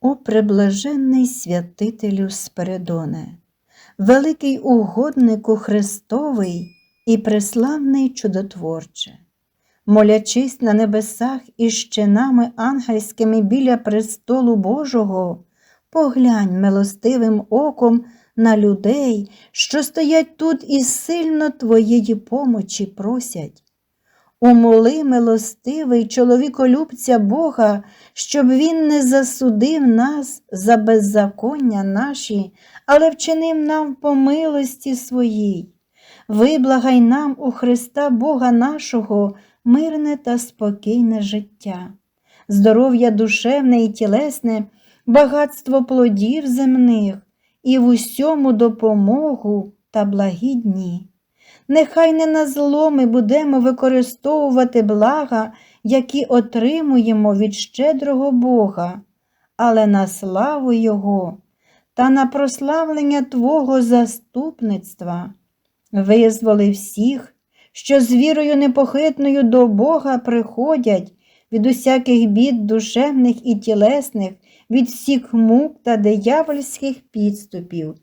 О приблаженний святителю Спиридоне, великий угоднику Христовий і преславний чудотворче, молячись на небесах і щинами ангельськими біля престолу Божого, поглянь милостивим оком на людей, що стоять тут і сильно твоєї помочі просять. Умоли милостивий чоловіколюбця Бога, щоб він не засудив нас за беззаконня наші, але вчинив нам по милості своїй. Виблагай нам у Христа Бога нашого мирне та спокійне життя, здоров'я душевне і тілесне, багатство плодів земних і в усьому допомогу та благі дні. Нехай не на зло ми будемо використовувати блага, які отримуємо від щедрого Бога, але на славу Його та на прославлення Твого заступництва. Визволи всіх, що з вірою непохитною до Бога приходять від усяких бід душевних і тілесних, від всіх мук та диявольських підступів.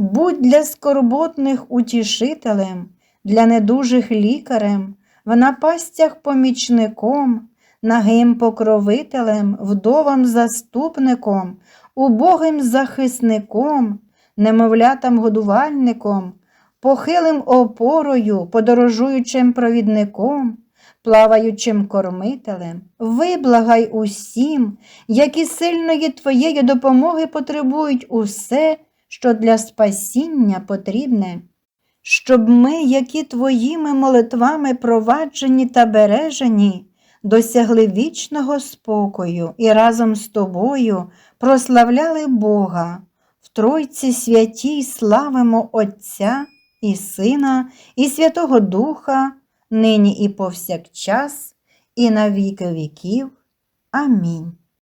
Будь для скорботних утішителем, для недужих лікарем, в напастях помічником, нагим покровителем, вдовам заступником, убогим захисником, немовлятам годувальником, похилим опорою, подорожуючим провідником, плаваючим кормителем, виблагай усім, які сильної твоєї допомоги потребують усе, що для спасіння потрібне, щоб ми, які твоїми молитвами проваджені та бережені, досягли вічного спокою і разом з тобою прославляли Бога. В Тройці святій славимо Отця і Сина, і Святого Духа, нині і повсякчас, і на віки віків. Амінь.